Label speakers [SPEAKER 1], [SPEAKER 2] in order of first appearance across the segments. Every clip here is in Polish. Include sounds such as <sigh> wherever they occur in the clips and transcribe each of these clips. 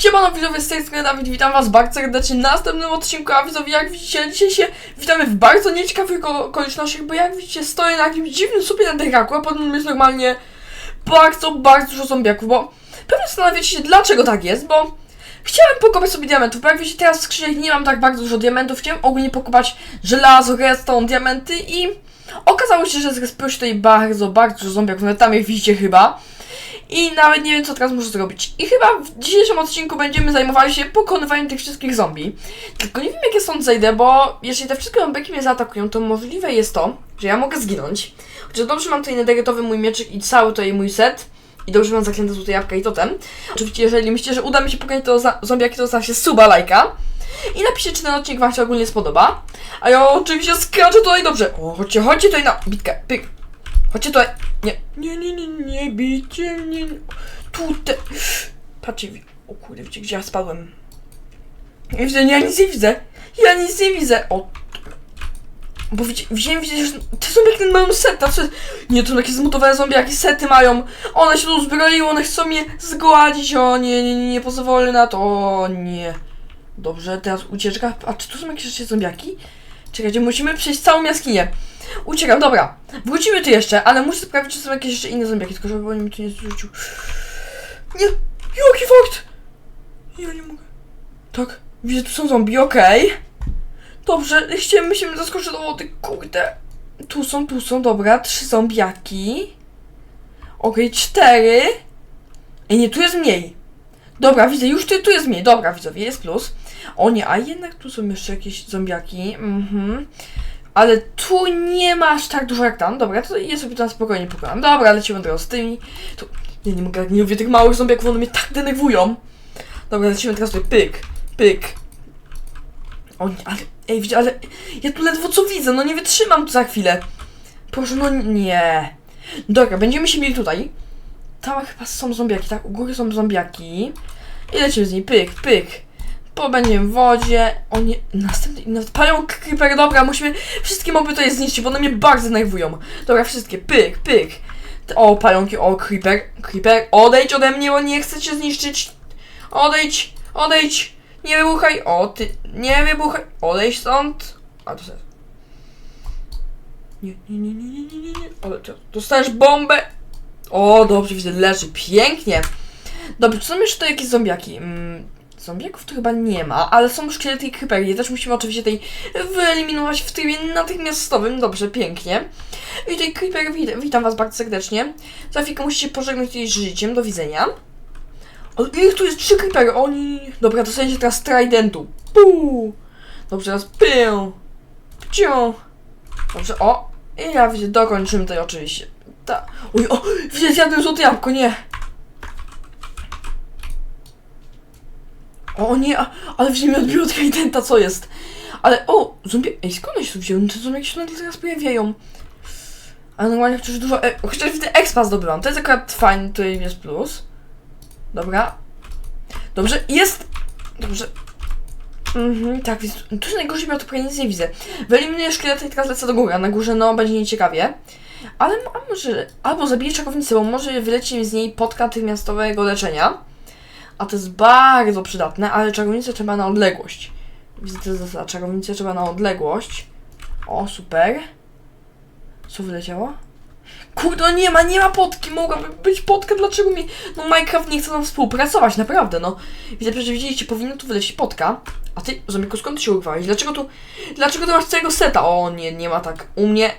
[SPEAKER 1] Siemano widzowie, z tej strony Dawid, witam was bardzo serdecznie w następnym odcinku, a widzowie jak widzicie, dzisiaj się witamy w bardzo nieciekawych okolicznościach, bo jak widzicie stoję na jakimś dziwnym słupie na dekaku, a potem jest normalnie bardzo, bardzo dużo zombiaków, bo pewnie zastanawiacie się dlaczego tak jest, bo chciałem pokopać sobie diamentów, bo jak widzicie teraz w skrzyniach nie mam tak bardzo dużo diamentów, chciałem ogólnie pokopać żelazo, redstone, diamenty i okazało się, że zrespiło się tutaj bardzo, bardzo dużo zombiaków, nawet tam je widzicie chyba. I nawet nie wiem, co teraz muszę zrobić. I chyba w dzisiejszym odcinku będziemy zajmowali się pokonywaniem tych wszystkich zombie. Tylko nie wiem, jak ja stąd zejdę, bo jeżeli te wszystkie zombiki mnie zaatakują, to możliwe jest to, że ja mogę zginąć. Chociaż dobrze mam tutaj nederytowy mój mieczyk i cały tutaj mój set. I dobrze mam zaklęte tutaj jabłka i totem. Oczywiście, jeżeli myślicie, że uda mi się pokonać to zombiaki, to zostawcie suba, lajka. I napiszcie, czy ten odcinek wam się ogólnie spodoba. A ja oczywiście skaczę tutaj dobrze. O, chodźcie, chodźcie tutaj na bitkę. Pyk. Chodźcie tutaj. Nie. Nie, nie, nie, nie, bijcie mnie. Tutaj. Patrzcie, o kurde, widzicie, gdzie ja spadłem. Ja widzę, ja nic nie widzę. Ja nic nie widzę. O. Bo widzicie, widzicie, że te zombiaki mają seta. Co jest? Nie, to takie zmutowane zombiaki sety mają. One się tu uzbroiły, one chcą mnie zgładzić. O nie, nie, nie, nie pozwolę na to. O nie. Dobrze, teraz ucieczka. A czy tu są jakieś jeszcze zombiaki? Czekajcie, musimy przejść całą jaskinię. Uciekam, dobra. Wrócimy tu jeszcze, ale muszę sprawdzić, czy są jakieś jeszcze inne zombiaki, tylko żeby on mi tu nie zrzucił. Nie! Jaki fakt! Ja nie mogę. Tak, widzę, tu są zombie, okej. Dobrze, chciałem, musimy zaskoczyć do wody, kurde. Tu są, tu są, dobra, trzy zombiaki. Okej, cztery. Ej, nie, tu jest mniej. Dobra, widzę, już tu, tu jest mniej. Dobra, widzowie, jest plus. O nie, a jednak tu są jeszcze jakieś zombiaki. Mhm. Ale tu nie ma aż tak dużo jak tam. Dobra, to ja sobie tam spokojnie pokonam. Dobra, lecimy teraz z tymi. Tu... Ja nie mogę, nie lubię tych małych zombiaków, one mnie tak denerwują. Dobra, lecimy teraz tutaj. Pyk, pyk. O nie, ale... Ej, ale... Ja tu ledwo co widzę, no nie wytrzymam tu za chwilę. Proszę, no nie. Dobra, będziemy się mieli tutaj. Tam chyba są zombiaki, tak? U góry są zombiaki. I lecimy z niej. Pyk, pyk. Pobędziemy w wodzie. O nie, następny. na- Pająk creeper, dobra, musimy wszystkie moby tutaj zniszczyć, bo one mnie bardzo denerwują. Dobra, wszystkie. Pyk, pyk. O, pająki, o, creeper, creeper. Odejdź ode mnie, bo nie chcę cię zniszczyć. Odejdź, odejdź. Nie wybuchaj. O, ty, nie wybuchaj. Odejdź stąd. A, to jest. Nie, nie, nie, nie, nie, nie, nie, nie. To, dostajesz bombę. O, dobrze, widzę, leży pięknie. Dobrze, czy są jeszcze jakieś zombiaki? Mm, zombiaków tu chyba nie ma, ale są szkielety i creepery. Też musimy oczywiście tej wyeliminować w trybie natychmiastowym. Dobrze, pięknie. I tutaj creeper, wit witam was bardzo serdecznie. Za chwilkę musicie pożegnać tutaj z życiem. Do widzenia. O, ich tu jest trzy creepery. Oni... Dobra, dostajecie teraz tridentu. Puu. Dobrze, teraz pył. Pciu. Dobrze, o. I ja widzę, dokończymy tutaj oczywiście. Ta. Oj, o, widzę, zjadłem złote jabłko, nie. O nie, a, ale w mi odbiło od Tridenta, co jest? Ale, o, zombie, ej, skąd one się tu wzięły? Te zombie się nagle teraz pojawiają. Ale normalnie chociaż dużo, e, chociaż widzę expa zdobyłam, to jest akurat fajny, tutaj jest plus. Dobra. Dobrze, jest, dobrze. Mhm, tak, więc tu jest najgorszy miał, to prawie nic nie widzę. Wyeliminuję szkielety i teraz lecę do góry, a na górze, no, będzie nieciekawie. Ale a może, albo zabiję czarownicę, bo może wyleci mi z niej podka natychmiastowego leczenia. A to jest bardzo przydatne, ale czarownicę trzeba na odległość. Widzę, to jest zasada. Czarownicę trzeba na odległość. O, super. Co wyleciało? Kurde, no nie ma, nie ma potki, mogłaby być potka, dlaczego mi... No Minecraft nie chce nam współpracować, naprawdę, no. Widzę, że widzieliście, powinno tu wylecieć potka. A ty, Zombiku, skąd ty się urwałeś? Dlaczego tu... Dlaczego ty masz całego seta? O, nie, nie ma tak. U mnie...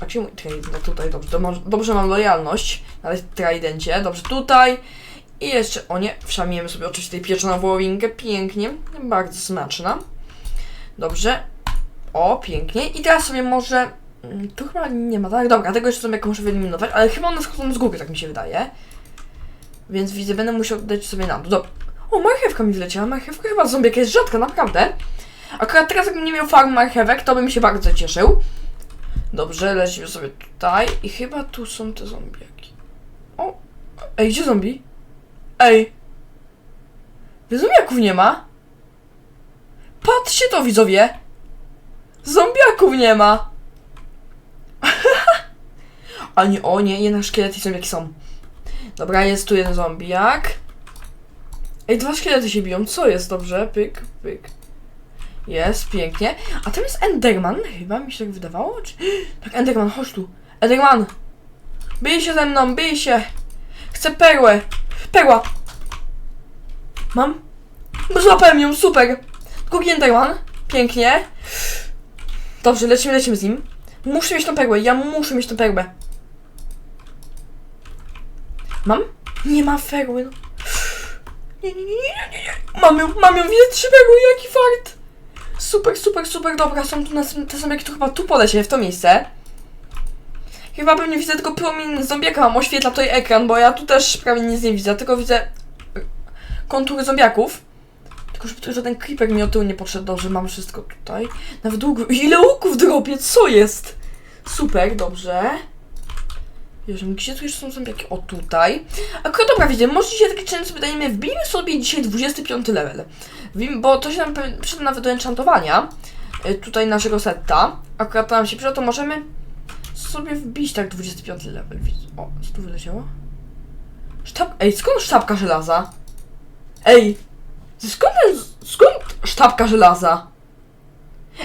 [SPEAKER 1] Tak się mówi, Trident, tutaj, dobrze, dobrze mam lojalność. Ale Tridencie, dobrze, tutaj. I jeszcze, o nie, wszamiemy sobie oczywiście tej pieczoną wołowinkę, pięknie, bardzo smaczna. Dobrze. O, pięknie. I teraz sobie może... mm, Tu chyba nie ma, tak? Dobra, tego jeszcze sobie muszę wyeliminować, ale chyba one schodzą z góry, tak mi się wydaje. Więc widzę, będę musiał dać sobie na dół. Dobra. O, marchewka mi wleciała, marchewka chyba zombiak jest rzadka, naprawdę. Akurat teraz jakbym nie miał farm marchewek, to bym się bardzo cieszył. Dobrze, lecimy sobie tutaj i chyba tu są te zombiaki. O, ej, gdzie zombie? Ej! Zombiaków nie ma? Patrzcie to, widzowie! Zombiaków nie ma! <laughs> A nie, o nie, jednak szkielety i zombiaki są. Dobra, jest tu jeden zombiak. Ej, dwa szkielety się biją, co jest? Dobrze, pyk, pyk. Jest, pięknie. A tam jest Enderman, chyba mi się tak wydawało, czy... <gasps> Tak, Enderman, chodź tu. Enderman! Bij się ze mną, bij się! Chcę perłę! Perła! Mam? Złapałem ją, super! Drugi Enderman, pięknie. Dobrze, lecimy, lecimy z nim. Muszę mieć tą perłę, ja muszę mieć tą perłę. Mam? Nie ma perły, no. Nie, nie, nie, nie, nie. Mam ją, mam ją, widzę trzy perły, jaki fart! Super, super, super, dobra, są tu nas, te zombiaki, to chyba tu polecie, w to miejsce. Chyba pewnie widzę tylko promień zombiaka, mam oświetla tutaj ekran, bo ja tu też prawie nic nie widzę, tylko widzę y, kontury zombiaków. Tylko żeby tu żaden creeper mi o tył nie podszedł, dobrze, mam wszystko tutaj. Nawet długo, ile łuków dropie, co jest? Super, dobrze. Jezu, gdzie tu jeszcze są zombiaki? O, tutaj. Akurat dobra, widzę, może dzisiaj taki challenge sobie dajemy, wbijmy sobie dzisiaj 25 level. Bo to się nam przyda nawet do enchantowania. y, Tutaj naszego setta. Akurat nam się przyda, to możemy sobie wbić tak 25 level. O, co tu wyleciało? Sztab... Ej, skąd sztabka żelaza? Ej! Skąd, skąd sztabka żelaza?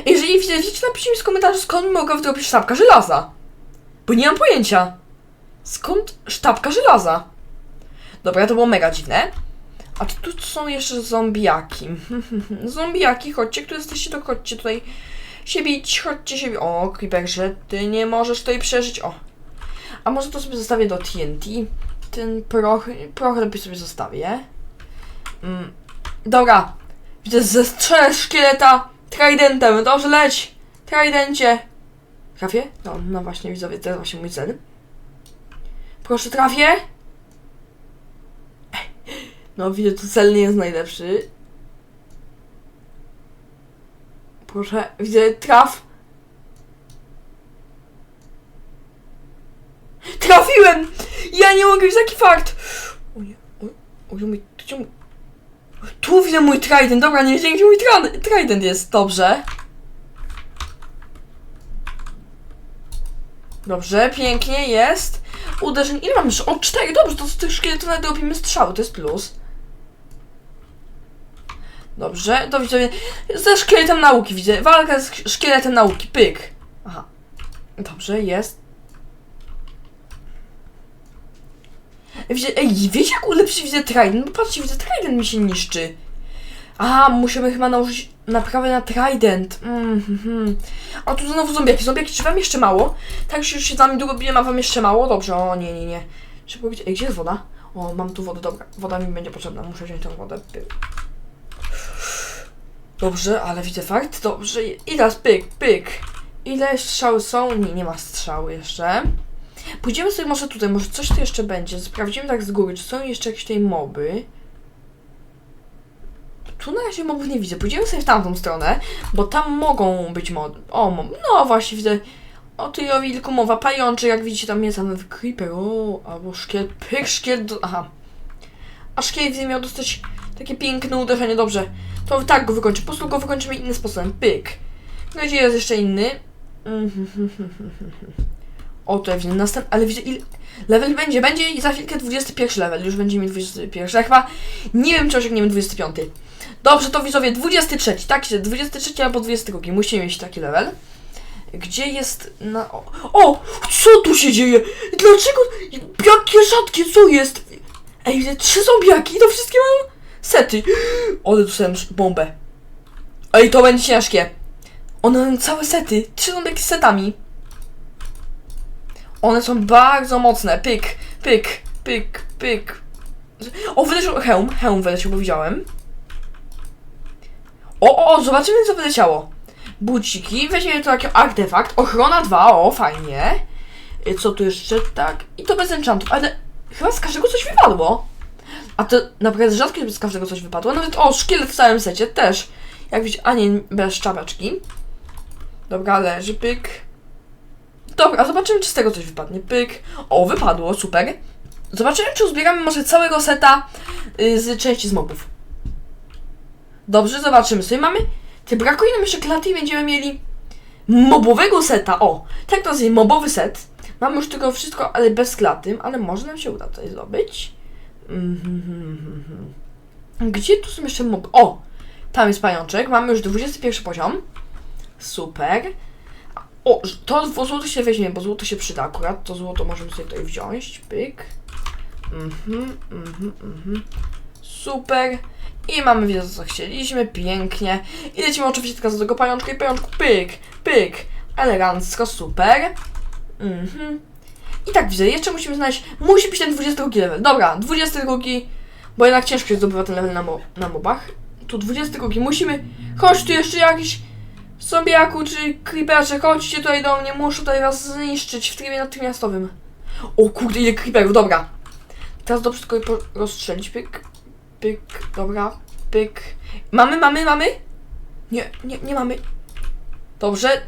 [SPEAKER 1] Jeżeli widzicie, napiszcie mi w komentarzu, skąd mogę wydrobić sztabka żelaza. Bo nie mam pojęcia. Skąd sztabka żelaza? Dobra, to było mega dziwne. A tu są jeszcze zombiaki. <laughs> zombiaki, chodźcie, tu jesteście, to chodźcie tutaj się bić, chodźcie się bić. O, Creeperze, ty nie możesz tutaj przeżyć. O. A może to sobie zostawię do TNT? Ten proch, proch lepiej sobie zostawię. Mm. Dobra. Widzę, zestrzelę szkieleta tridentem. Dobrze, leć! Tridencie! Trafię? No, no właśnie, widzowie, to jest właśnie mój cel. Proszę, trafię! No, widzę, tu cel nie jest najlepszy. Proszę, widzę, traf! Trafiłem! Ja nie mogę, jest taki fakt! O nie, o, o, mój, mój... Tu widzę mój trident, dobra, nie wiedziałem, gdzie mój trident jest, dobrze. Dobrze, pięknie, jest. Uderzeń, ile mam już? O, cztery, dobrze, to z tych szkieletów robimy strzały, to jest plus. Dobrze, to widzowie, ze szkieletem nauki widzę, walka z szkieletem nauki, pyk. Aha, dobrze, jest. Widzę, ej, wiecie jak ulepszyć widzę Trident? No patrzcie, widzę Trident mi się niszczy. A, musimy chyba nałożyć naprawę na Trident. Mm, hmm. A tu znowu zombiaki. Zombiaki, czy wam jeszcze mało? Tak, już się z nami długo biłem, a wam jeszcze mało? Dobrze, o nie, nie, nie. Szybko gdzie, ej, gdzie jest woda? O, mam tu wodę, dobra. Woda mi będzie potrzebna, muszę wziąć tą wodę. Dobrze, ale widzę fakt. Dobrze, i teraz pyk, pyk. Ile strzały są? Nie, nie ma strzały jeszcze. Pójdziemy sobie może tutaj, może coś tu jeszcze będzie. Sprawdzimy tak z góry, czy są jeszcze jakieś tutaj moby. Tu na razie mobów nie widzę. Pójdziemy sobie w tamtą stronę, bo tam mogą być moby. O, mob. no właśnie widzę. O tej o wilku mowa, pajączy, jak widzicie tam jest nawet creeper, o, albo szkiel, pyk, szkiel, do... aha. A szkiel widzę miał dostać takie piękne uderzenie, dobrze. To tak go wykończę, po prostu go wykończymy innym sposobem, pyk. No gdzie jest jeszcze inny? O, to widzę następny, ale widzę ile... Level będzie, będzie i za chwilkę 21 level, już będzie mi 21, ja chyba nie wiem czy osiągniemy 25. Dobrze, to widzowie, 23, tak, 23 albo 22, musimy mieć taki level. Gdzie jest na... O, co tu się dzieje? Dlaczego? Jakie rzadkie, co jest? Ej, widzę trzy zombiaki, to wszystkie mają sety. Dostałem bombę. Ej, to będzie ciężkie. One mają całe sety, trzy zombiaki z setami. One są bardzo mocne. Pyk, pyk, pyk, pyk. O, wyleciał hełm, hełm wyleciał, bo widziałem. O, o, o, zobaczymy co wyleciało. Buciki, weźmiemy tu taki artefakt. Ochrona 2, o, fajnie. Y, Co tu jeszcze? Tak. I to bez enchantów, ale chyba z każdego coś wypadło. A to naprawdę rzadko, z każdego coś wypadło. Nawet, o, szkielet w całym secie też. Jak widzicie, a nie, bez czapeczki. Dobra, leży, pyk. Dobra, zobaczymy, czy z tego coś wypadnie. Pyk. O, wypadło, super. Zobaczymy, czy uzbieramy może całego seta y, z części z mobów. Dobrze, zobaczymy. Sobie mamy... Ty brakuje nam jeszcze klaty i będziemy mieli mobowego seta. O, tak to jest mobowy set. Mamy już tego wszystko, ale bez klaty, ale może nam się uda tutaj zdobyć. Mhm, mhm, mhm. Gdzie tu są jeszcze mob? O! Tam jest pajączek. Mamy już 21 poziom. Super. O, to złoto się weźmie, bo złoto się przyda akurat. To złoto możemy sobie tutaj wziąć. Pyk. Mhm, mhm, mhm. Super. I mamy wiedzę, co chcieliśmy. Pięknie. I lecimy oczywiście teraz do tego pajączka i pajączku. Pyk, pyk. Elegancko, super. Mhm. I tak widzę, jeszcze musimy znaleźć. Musi być ten 22 level. Dobra, 22. Bo jednak ciężko się zdobywa ten level na, mo na mobach. Tu 22. Musimy. Chodź tu jeszcze jakiś zombiaku czy creeperze, chodźcie tutaj do mnie, muszę tutaj was zniszczyć w trybie natychmiastowym. O kurde, ile creeperów, dobra. Teraz dobrze tylko rozstrzelić. Pyk, pyk, dobra, pyk. Mamy, mamy, mamy? Nie, nie, nie mamy. Dobrze.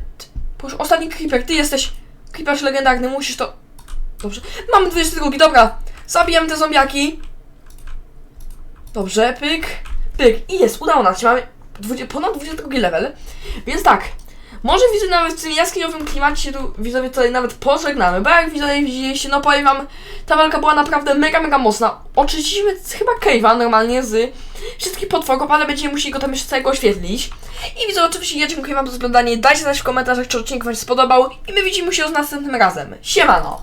[SPEAKER 1] Proszę, ostatni creeper, ty jesteś creeperz legendarny, musisz to... Dobrze. Mamy 22, dobra. Zabijamy te zombiaki. Dobrze, pyk, pyk. I jest, udało nam się, mamy 20, ponad 22 level. Więc tak, może widzę nawet w tym jaskiniowym klimacie się tu widzowie tutaj nawet pożegnamy, bo jak widzowie widzieliście, no powiem wam, ta walka była naprawdę mega, mega mocna. Oczyściliśmy chyba cave'a normalnie z wszystkich potworów, ale będziemy musieli go tam jeszcze całego oświetlić. I widzę oczywiście, ja dziękuję wam za oglądanie, dajcie znać w komentarzach, czy odcinek wam się spodobał i my widzimy się już następnym razem. Siemano!